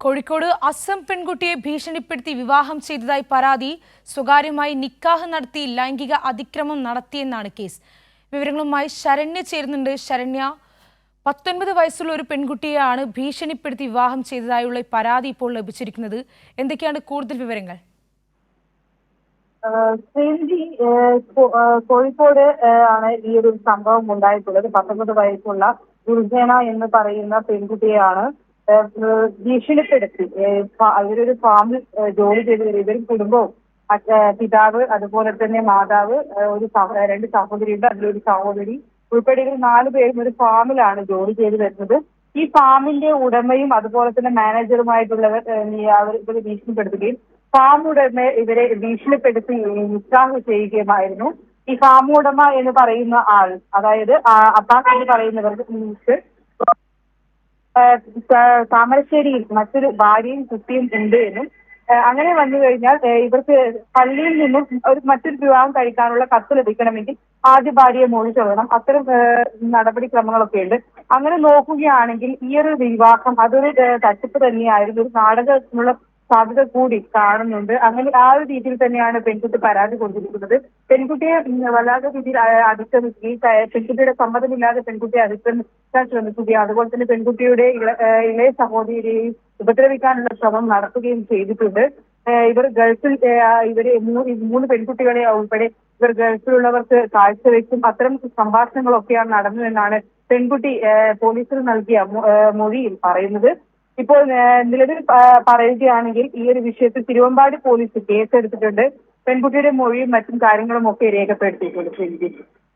കോഴിക്കോട് അസം പെൺകുട്ടിയെ ഭീഷണിപ്പെടുത്തി വിവാഹം ചെയ്തതായി പരാതി സ്വകാര്യമായി നിക്കാഹ് നടത്തി ലൈംഗിക അതിക്രമം നടത്തിയെന്നാണ് കേസ്. വിവരങ്ങളുമായി ശരണ്യ ചേരുന്നുണ്ട്. ശരണ്യ പത്തൊൻപത് വയസ്സുള്ള ഒരു പെൺകുട്ടിയെയാണ് ഭീഷണിപ്പെടുത്തി വിവാഹം ചെയ്തതായുള്ള പരാതി ഇപ്പോൾ ലഭിച്ചിരിക്കുന്നത്. എന്തൊക്കെയാണ് കൂടുതൽ വിവരങ്ങൾ? ആഹ് കോഴിക്കോട് ആണ് ഈ ഒരു സംഭവം ഉണ്ടായിട്ടുള്ളത്. പത്തൊമ്പത് വയസ്സുള്ള ദുർജന എന്ന് പറയുന്ന പെൺകുട്ടിയെയാണ് ഭീഷണിപ്പെടുത്തി. അവരൊരു ഫാമിൽ ജോലി ചെയ്ത് വരും ഇവരും കുടുംബവും പിതാവ് അതുപോലെ തന്നെ മാതാവ് ഒരു രണ്ട് സഹോദരിയുണ്ട്. അതിലൊരു സഹോദരി. ഉൾപ്പെടെ ഇവർ നാല് പേരും ഒരു ഫാമിലാണ് ജോലി ചെയ്ത് വരുന്നത്. ഈ ഫാമിന്റെ ഉടമയും അതുപോലെ തന്നെ മാനേജറുമായിട്ടുള്ളവർ അവർ ഇവരെ ഭീഷണിപ്പെടുത്തുകയും ഫാം ഉടമ ഇവരെ ഭീഷണിപ്പെടുത്തി നിസ്സാഹ് ചെയ്യുകയുമായിരുന്നു. ഈ ഫാം ഉടമ എന്ന് പറയുന്ന ആൾ അതായത് ആ എന്ന് പറയുന്നവർക്ക് താമരശ്ശേരിയിൽ മറ്റൊരു ഭാര്യയും കുട്ടിയും ഉണ്ട് എന്നും. അങ്ങനെ വന്നു കഴിഞ്ഞാൽ ഇവർക്ക് പള്ളിയിൽ നിന്നും ഒരു മറ്റൊരു വിവാഹം കഴിക്കാനുള്ള കത്ത് ലഭിക്കണമെങ്കിൽ ആദ്യ ഭാര്യയെ ചൊല്ലണം അത്തരം നടപടിക്രമങ്ങളൊക്കെ ഉണ്ട്. അങ്ങനെ നോക്കുകയാണെങ്കിൽ ഈ ഒരു വിവാഹം അതൊരു തട്ടിപ്പ് തന്നെയായിരുന്നു. ഒരു നാടകത്തിനുള്ള സാധ്യത കൂടി കാണുന്നുണ്ട്. അങ്ങനെ ആ ഒരു രീതിയിൽ തന്നെയാണ് പെൺകുട്ടി പരാതി കൊടുത്തിരിക്കുന്നത്. പെൺകുട്ടിയെ വല്ലാത്ത രീതിയിൽ അതിക്രമിക്കുകയും പെൺകുട്ടിയുടെ സമ്മതമില്ലാതെ പെൺകുട്ടിയെ അതിക്രമിക്കാൻ ശ്രമിക്കുകയും അതുപോലെ തന്നെ പെൺകുട്ടിയുടെ ഇള ഇളയ സഹോദരിയെയും ഉപദ്രവിക്കാനുള്ള ശ്രമം നടത്തുകയും ചെയ്തിട്ടുണ്ട്. ഇവർ ഗൾഫിൽ ഇവർ മൂന്ന് പെൺകുട്ടികളെ ഉൾപ്പെടെ ഇവർ ഗൾഫിലുള്ളവർക്ക് കാഴ്ചവെക്കും. അത്തരം സംഭാഷണങ്ങളൊക്കെയാണ് നടന്നു എന്നാണ് പെൺകുട്ടി പോലീസിൽ നൽകിയ മൊഴിയിൽ പറയുന്നത്. ഇപ്പോൾ നിലവിൽ പറയുകയാണെങ്കിൽ ഈ ഒരു വിഷയത്തിൽ തിരുവമ്പാടി പോലീസ് കേസെടുത്തിട്ടുണ്ട്. പെൺകുട്ടിയുടെ മൊഴിയും മറ്റും കാര്യങ്ങളും ഒക്കെ രേഖപ്പെടുത്തിയിട്ടുണ്ട്